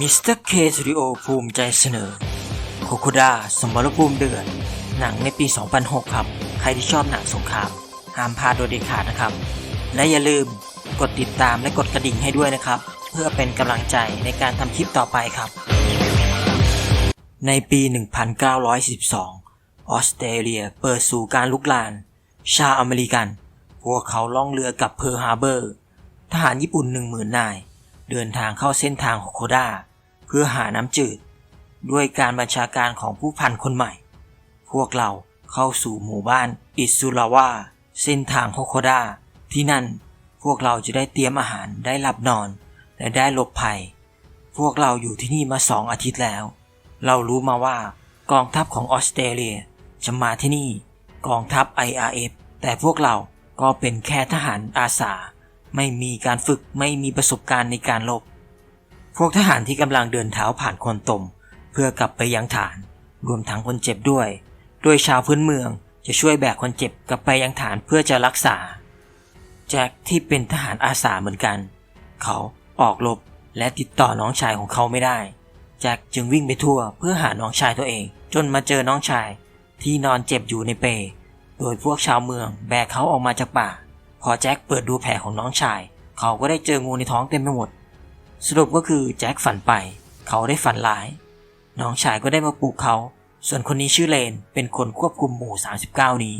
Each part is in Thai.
มิสเตอร์เคสตูดิโอภูมิใจเสนอ โคโคดา สมรภูมิเดือด หนังในปี 2006 ครับ ใครที่ชอบหนังสงคราม ห้ามพลาดโดยเด็ดขาดนะครับ และอย่าลืมกดติดตามและกดกระดิ่งให้ด้วยนะครับ เพื่อเป็นกำลังใจในการทำคลิปต่อไปครับ ในปี 1912 ออสเตรเลียเปิดสู่การลุกลาน ชาวอเมริกัน พวกเขาล่องเรือกับเพอร์ฮาร์เบอร์ ทหารญี่ปุ่น 10,000นาย เดินทางเข้าเส้นทางโฮโคดาเพื่อหาน้ำจืด ด้วยการบัญชาการของผู้พันคนใหม่ พวกเราเข้าสู่หมู่บ้านอิซุราวาเส้นทางโฮโคดาที่นั่นพวกเราจะได้เตรียมอาหารได้หลับนอน และได้หลบภัย พวกเราอยู่ที่นี่มาสองอาทิตย์แล้ว เรารู้มาว่ากองทัพของออสเตรเลียจะมาที่นี่กองทัพ IRF แต่พวกเราก็เป็นแค่ทหารอาสา ไม่มีการฝึกไม่มีประสบการณ์ในการรบพวกทหารที่กำลังเดินเท้าผ่านคนตม เพื่อกลับไปยังฐาน รวมทั้งคนเจ็บด้วย โดยชาวพื้นเมืองจะช่วยแบกคนเจ็บกลับไปยังฐานเพื่อจะรักษา แจ็คที่เป็นทหารอาสาเหมือนกัน เขาออกรบและติดต่อน้องชายของเขาไม่ได้ แจ็คจึงวิ่งไปทั่วเพื่อหาน้องชายตัวเอง จนมาเจอน้องชายที่นอนเจ็บอยู่ในเป โดยพวกชาวเมืองแบกเขาออกมาจากป่า พอแจ็คเปิดดูแผลของน้องชาย เขาก็ได้เจองูในท้องเต็มไปหมด สรุปก็คือแจ็คฝันไป เขาได้ฝันร้าย น้องชายก็ได้มาปลูกเขา ส่วนคนนี้ชื่อเลนเป็นคนควบคุมหมู่ 39 นี้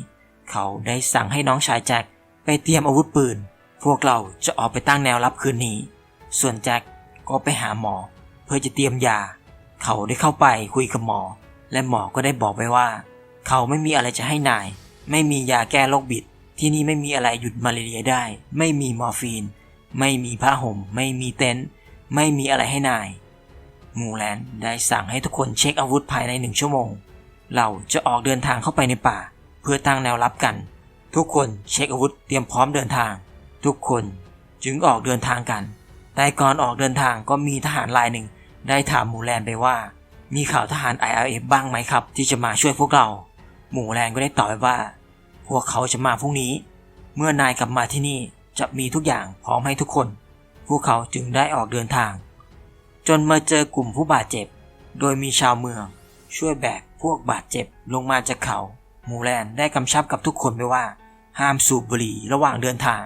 เขาได้สั่งให้น้องชายแจ็คไปเตรียมอาวุธปืน พวกเราจะออกไปตั้งแนวรับคืนนี้ ส่วนแจ็คก็ไปหาหมอ เพื่อจะเตรียมยา เขาได้เข้าไปคุยกับหมอ และหมอก็ได้บอกไว้ว่า เขาไม่มีอะไรจะให้นาย ไม่มียาแก้โรคบิด ที่นี่ไม่มีอะไรหยุดมาเรียได้ ไม่มีมอร์ฟีน ไม่มีผ้าห่ม ไม่มีเต็นท์ไม่มีอะไรให้นาย มูแลนได้สั่งให้ทุกคนเช็คอาวุธภายในหนึ่งชั่วโมง เราจะออกเดินทางเข้าไปในป่า เพื่อตั้งแนวรับกัน ทุกคนเช็คอาวุธเตรียมพร้อมเดินทาง ทุกคนจึงออกเดินทางกันแต่ก่อนออกเดินทางก็มีทหารรายหนึ่ง ได้ถามหมูแลนไปว่า มีข่าวทหาร IRF บ้างไหมครับ ที่จะมาช่วยพวกเรา หมูแลนก็ได้ตอบไปว่า พวกเขาจะมาพรุ่งนี้ เมื่อนายกลับมาที่นี่จะมีทุกอย่างพร้อมให้ทุกคน พวกเขาจึงได้ออกเดินทาง จนมาเจอกลุ่มผู้บาดเจ็บ โดยมีชาวเมือง ช่วยแบกพวกบาดเจ็บลงมาจากเขาหมูแลนได้กำชับกับทุกคนไปว่า ห้ามสูบบุหรี่ระหว่างเดินทาง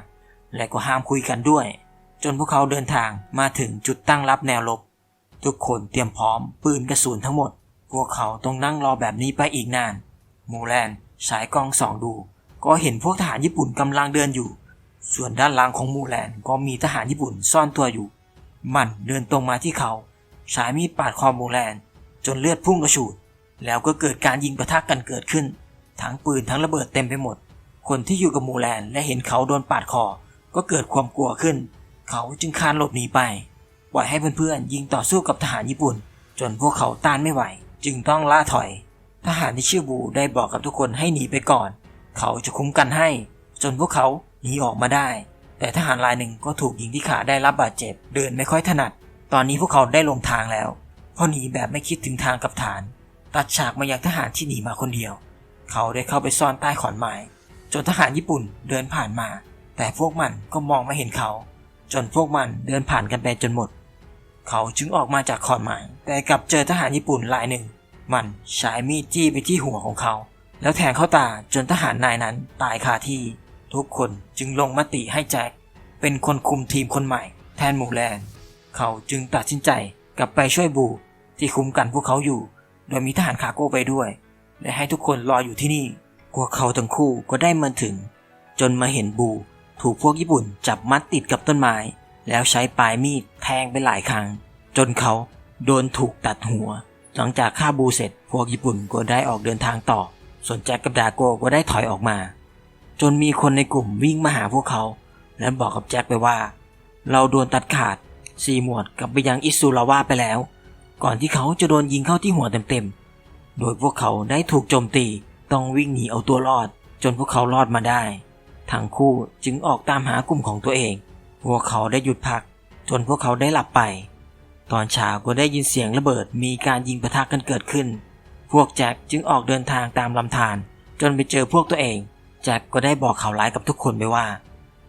และก็ห้ามคุยกันด้วย จนพวกเขาเดินทางมาถึงจุดตั้งรับแนวรบทุกคนเตรียมพร้อมปืนกระสุนทั้งหมด พวกเขาต้องนั่งรอแบบนี้ไปอีกนาน มูแลนด์ฉายกล้องส่องดู ก็เห็นพวกทหารญี่ปุ่นกำลังเดินอยู่ ส่วนด้านหลังของมูแลนก็มีทหารญี่ปุ่นซ่อนตัวอยู่ มันเดินตรงมาที่เขาใช้มีดปาดคอมูแลนจนเลือดพุ่งกระฉูด แล้วก็เกิดการยิงประทะกันเกิดขึ้น ทั้งปืนทั้งระเบิดเต็มไปหมด คนที่อยู่กับมูแลนและเห็นเขาโดนปาดคอ ก็เกิดความกลัวขึ้น เขาจึงคานหลบหนีไป ปล่อยให้เพื่อนๆยิงต่อสู้กับทหารญี่ปุ่น จนพวกเขาต้านไม่ไหว จึงต้องล่าถอย ทหารที่ชื่อบูได้บอกกับทุกคนให้หนีไปก่อน เขาจะคุ้มกันให้ จนพวกเขาหนีออกมาได้ แต่ทหารรายหนึ่งก็ถูกยิงที่ขาได้รับบาดเจ็บ เดินไม่ค่อยถนัด ตอนนี้พวกเขาได้ลงทางแล้วเพราะหนีแบบไม่คิดถึงทางกับฐาน ตัดฉากมายังทหารที่หนีมาคนเดียว เขาได้เข้าไปซ่อนใต้ขอนไม้จนทหารญี่ปุ่นเดินผ่านมา แต่พวกมันก็มองไม่เห็นเขา จนพวกมันเดินผ่านกันไปจนหมด เขาจึงออกมาจากขอนไม้แต่กลับเจอทหารญี่ปุ่นรายหนึ่ง มันใช้มีดจี้ไปที่หัวของเขา แล้วแทงเข้าตาจนทหารนายนั้นตายคาที่ ทุกคนจึงลงมติให้แจ็คเป็นคนคุมทีมคนใหม่ แทนหมูแลน เขาจึงตัดสินใจกลับไปช่วยบูที่คุมกันพวกเขาอยู่ โดยมีทหารคาโก้ไปด้วย และให้ทุกคนรออยู่ที่นี่พวกเขาทั้งคู่ก็ได้มาถึง จนมาเห็นบูถูกพวกญี่ปุ่นจับมัดติดกับต้นไม้ แล้วใช้ปลายมีดแทงไปหลายครั้ง จนเขาโดนถูกตัดหัว หลังจากฆ่าบูเสร็จพวกญี่ปุ่นก็ได้ออกเดินทางต่อ ส่วนแจ็คกับดาโก้ก็ได้ถอยออกมา จนมีคนในกลุ่มวิ่งมาหาพวกเขา และบอกกับแจ็คไปว่า เราโดนตัดขาดซีหมวดกลับไปยังอิซูราวาไปแล้ว ก่อนที่เขาจะโดนยิงเข้าที่หัวเต็มๆ โดยพวกเขาได้ถูกโจมตีต้องวิ่งหนีเอาตัวรอด จนพวกเขารอดมาได้ ทั้งคู่จึงออกตามหากลุ่มของตัวเอง พวกเขาได้หยุดพัก จนพวกเขาได้หลับไป ตอนเช้าก็ได้ยินเสียงระเบิดมีการยิงปะทะกันเกิดขึ้น พวกแจ็คจึงออกเดินทางตามลำธารจนไปเจอพวกตัวเอง แจ็คก็ได้บอกข่าวร้ายกับทุกคนไปว่า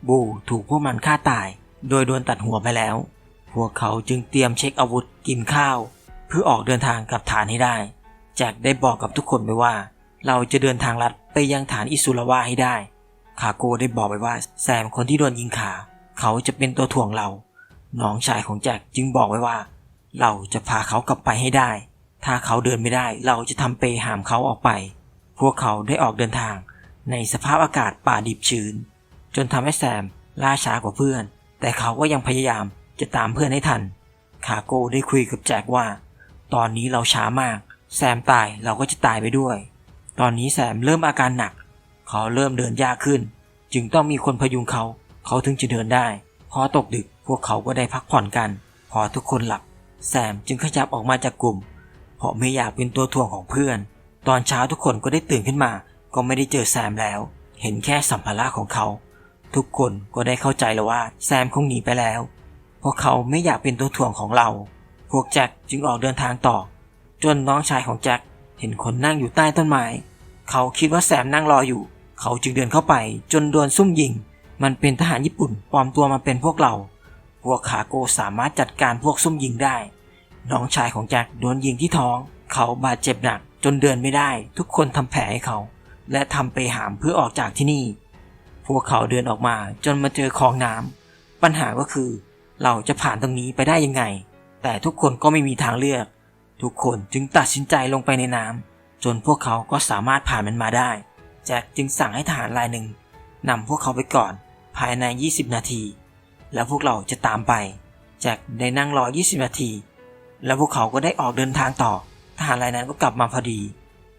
บูถูกพวกมันฆ่าตาย โดยโดนตัดหัวไปแล้ว พวกเขาจึงเตรียมเช็คอาวุธกินข้าว เพื่อออกเดินทางกลับฐานให้ได้ แจ็คได้บอกกับทุกคนไปว่า เราจะเดินทางลัดไปยังฐานอิสุราวาให้ได้ คาโกได้บอกไปว่าแซมคนที่โดนยิงขา เขาจะเป็นตัวถ่วงเรา น้องชายของแจ็คจึงบอกไว้ว่า เราจะพาเขากลับไปให้ได้ ถ้าเขาเดินไม่ได้เราจะทำเปหามเขาออกไป พวกเขาได้ออกเดินทาง ในสภาพอากาศป่าดิบชื้น จนทำให้แซมล่าช้ากว่าเพื่อน แต่เขาก็ยังพยายามจะตามเพื่อนให้ทัน คาโก้ได้คุยกับแจ็คว่า ตอนนี้เราช้ามาก แซมตายเราก็จะตายไปด้วย ตอนนี้แซมเริ่มอาการหนัก เขาเริ่มเดินยากขึ้น จึงต้องมีคนพยุงเขา เขาถึงจะเดินได้ พอตกดึกพวกเขาก็ได้พักผ่อนกัน พอทุกคนหลับ แซมจึงขยับออกมาจากกลุ่ม ราะไม่อยากเป็นตัวถ่วงของเพื่อน ตอนเช้าทุกคนก็ได้ตื่นขึ้นมา ก็ไม่ได้เจอแซมแล้ว เห็นแค่สัมภาระของเขา ทุกคนก็ได้เข้าใจแล้วว่าแซมคงหนีไปแล้ว เพราะเขาไม่อยากเป็นตัวถ่วงของเรา พวกแจ็คจึงออกเดินทางต่อ จนน้องชายของแจ็คเห็นคนนั่งอยู่ใต้ต้นไม้ เขาคิดว่าแซมนั่งรออยู่ เขาจึงเดินเข้าไป จนโดนซุ่มยิง มันเป็นทหารญี่ปุ่นปลอมตัวมาเป็นพวกเรา พวกขาโกสามารถจัดการพวกซุ่มยิงได้ น้องชายของแจ็คโดนยิงที่ท้อง เขาบาดเจ็บหนักจนเดินไม่ได้ ทุกคนทำแผลให้เขา และทำไปหามเพื่อออกจากที่นี่ พวกเขาเดินออกมาจนมาเจอคลองน้ำปัญหาก็คือ เราจะผ่านตรงนี้ไปได้ยังไง แต่ทุกคนก็ไม่มีทางเลือก ทุกคนจึงตัดสินใจลงไปในน้ำจนพวกเขาก็สามารถผ่านมันมาได้ แจ็คจึงสั่งให้ทหารรายหนึ่งนำพวกเขาไปก่อนภายใน 20 นาที แล้วพวกเราจะตามไปแจ็คได้นั่งรอ 20 นาที แล้วพวกเขาก็ได้ออกเดินทางต่อ ทหารรายนั้นก็กลับมาพอดี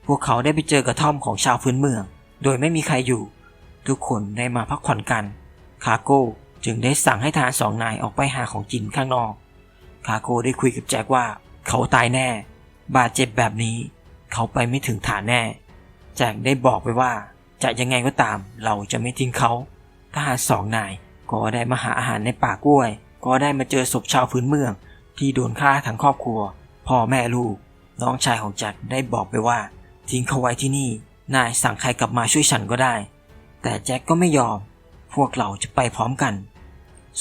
พวกเขาได้ไปเจอกระท่อมของชาวพื้นเมือง โดยไม่มีใครอยู่ ทุกคนได้มาพักผ่อนกัน คาโก้จึงได้สั่งให้ทหารสองนายออกไปหาของกินข้างนอก คาโก้ได้คุยกับแจ็คว่า เขาตายแน่ บาดเจ็บแบบนี้ เขาไปไม่ถึงฐานแน่ แจ็คได้บอกไปว่า จะยังไงก็ตาม เราจะไม่ทิ้งเขาทหารสองนายก็ได้มาหาอาหารในป่ากล้วย ก็ได้มาเจอศพชาวพื้นเมือง ที่โดนฆ่าทั้งครอบครัว พ่อแม่ลูก น้องชายของแจ็คได้บอกไปว่า ทิ้งเขาไว้ที่นี่ นายสั่งใครกลับมาช่วยฉันก็ได้ แต่แจ็คก็ไม่ยอม พวกเราจะไปพร้อมกัน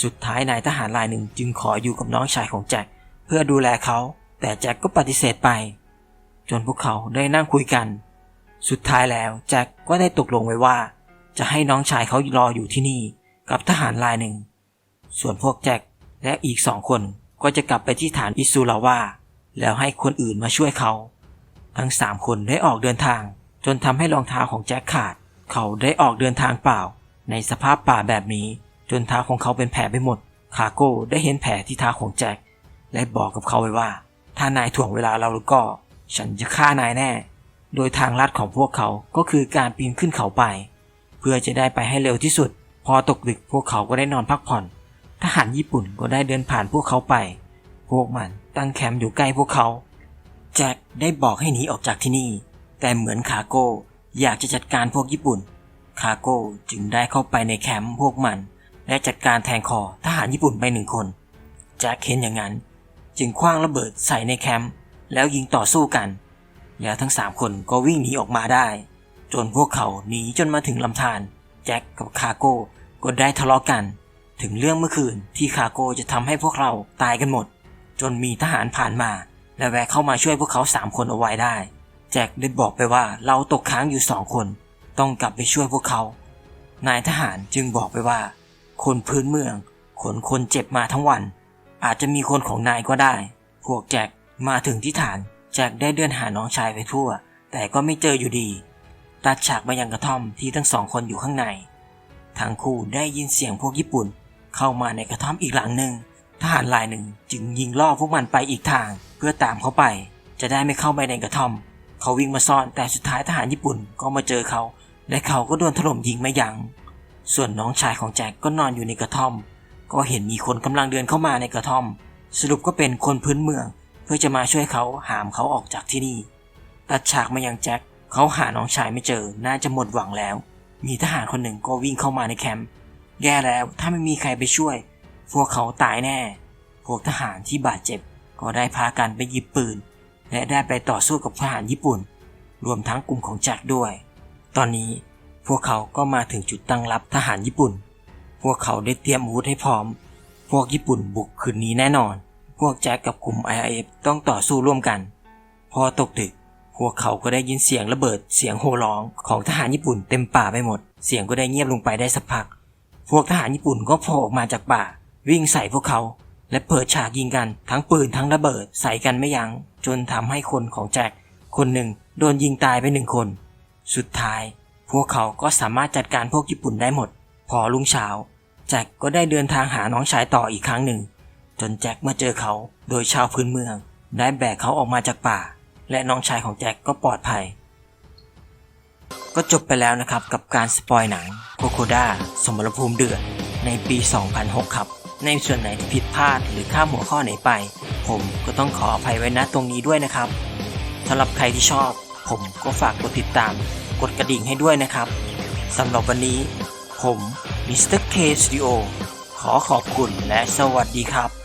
สุดท้ายนายทหารรายหนึ่งจึงขออยู่กับน้องชายของแจ็คเพื่อดูแลเขา แต่แจ็คก็ปฏิเสธไป จนพวกเขาได้นั่งคุยกัน สุดท้ายแล้วแจ็คก็ได้ตกลงไว้ว่า จะให้น้องชายเขารออยู่ที่นี่ กับทหารรายหนึ่ง ส่วนพวกแจ็คและอีกสองคน ก็จะกลับไปที่ฐานอิซูลาวาแล้วให้คนอื่นมาช่วยเขา ทั้งสามคนได้ออกเดินทาง จนทำให้รองเท้าของแจ็คขาด เขาได้ออกเดินทางเปล่า ในสภาพป่าแบบนี้ จนเท้าของเขาเป็นแผลไปหมด คาโก้ได้เห็นแผลที่เท้าของแจ็คและบอกกับเขาไว้ว่า ถ้านายถ่วงเวลาเราแล้วก็ ฉันจะฆ่านายแน่ โดยทางลัดของพวกเขาก็คือการปีนขึ้นเขาไป เพื่อจะได้ไปให้เร็วที่สุด พอตกดึกพวกเขาก็ได้นอนพักผ่อน ทหารญี่ปุ่นก็ได้เดินผ่านพวกเขาไป พวกมันตั้งแคมป์อยู่ใกล้พวกเขา แจ็คได้บอกให้หนีออกจากที่นี่ แต่เหมือนคาโก้อยากจะจัดการพวกญี่ปุ่น คาโก้จึงได้เข้าไปในแคมป์พวกมัน และจัดการแทงคอทหารญี่ปุ่นไปหนึ่งคน แจ็คเห็นอย่างนั้น จึงคว้างระเบิดใส่ในแคมป์แล้วยิงต่อสู้กัน แล้วทั้งสามคนก็วิ่งหนีออกมาได้ จนพวกเขาหนีจนมาถึงลำธาร แจ็คกับคาโก้ก็ได้ทะเลาะกัน ถึงเรื่องเมื่อคืนที่คาโกจะทำให้พวกเราตายกันหมด จนมีทหารผ่านมา และแวะเข้ามาช่วยพวกเขาสามคนเอาไว้ได้ แจ็คได้บอกไปว่าเราตกค้างอยู่สองคน ต้องกลับไปช่วยพวกเขา นายทหารจึงบอกไปว่า คนพื้นเมืองขนคนเจ็บมาทั้งวัน อาจจะมีคนของนายก็ได้ พวกแจ็คมาถึงที่ฐาน แจ็คได้เดินหาน้องชายไปทั่ว แต่ก็ไม่เจออยู่ดีตัดฉากมายังกระท่อมที่ทั้งสองคนอยู่ข้างใน ทั้งคู่ได้ยินเสียงพวกญี่ปุ่น เข้ามาในกระท่อมอีกหลังหนึ่งทหารรายหนึ่งจึงยิงล่อพวกมันไปอีกทาง เพื่อตามเขาไป จะได้ไม่เข้าไปในกระท่อม เขาวิ่งมาซ่อนแต่สุดท้ายทหารญี่ปุ่นก็มาเจอเขา และเขาก็โดนถล่มยิงไม่ยัง้งส่วนน้องชายของแจ็คก็นอนอยู่ในกระท่อม ก็เห็นมีคนกำลังเดินเข้ามาในกระท่อม สรุปก็เป็นคนพื้นเมือง เพื่อจะมาช่วยเขาหามเขาออกจากที่นี่ตัดฉากมายังแจ็คเขาหาน้องชายไม่เจอน่าจะหมดหวังแล้ว มีทหารคนหนึ่งก็วิ่งเข้ามาในแคมป์ แย่แล้วถ้าไม่มีใครไปช่วย พวกเขาตายแน่ พวกทหารที่บาดเจ็บ ก็ได้พากันไปหยิบปืน และได้ไปต่อสู้กับทหารญี่ปุ่น รวมทั้งกลุ่มของแจ็คด้วย ตอนนี้พวกเขาก็มาถึงจุดตั้งรับทหารญี่ปุ่น พวกเขาได้เตรียมอาวุธให้พร้อม พวกญี่ปุ่นบุกคืนนี้แน่นอน พวกแจ็คกับกลุ่ม IRF ต้องต่อสู้ร่วมกัน พอตกดึก พวกเขาก็ได้ยินเสียงระเบิด เสียงโห่ร้องของทหารญี่ปุ่นเต็มป่าไปหมด เสียงก็ได้เงียบลงไปได้สักพัก พวกทหารญี่ปุ่นก็โผล่ออกมาจากป่า วิ่งใส่พวกเขา และเปิดฉากยิงกันทั้งปืนทั้งระเบิดใส่กันไม่ยัง้ง จนทำให้คนของแจ็คคนหนึ่งโดนยิงตายไปหนึ่งคน สุดท้าย พวกเขาก็สามารถจัดการพวกญี่ปุ่นได้หมด พอรุ่งเช้าแจ็คก็ได้เดินทางหาน้องชายต่ออีกครั้งหนึ่ง จนแจ็คเมาเจอเขาโดยชาวพื้นเมือง ได้แบกเขาออกมาจากป่า และน้องชายของแจ็คก็ปลอดภัย ก็จบไปแล้วนะครับกับการสปอยหนังโคโคด้าสมรภูมิเดือดในปี 2006 ครับ ในส่วนไหนที่ผิดพลาดหรือข้ามหัวข้อไหนไป ผมก็ต้องขออภัยไว้ณตรงนี้ด้วยนะครับสำหรับใครที่ชอบ ผมก็ฝากกดติดตาม กดกระดิ่งให้ด้วยนะครับสำหรับวันนี้ ผมมิสเตอร์เคสตูดิโอขอขอบคุณและสวัสดีครับ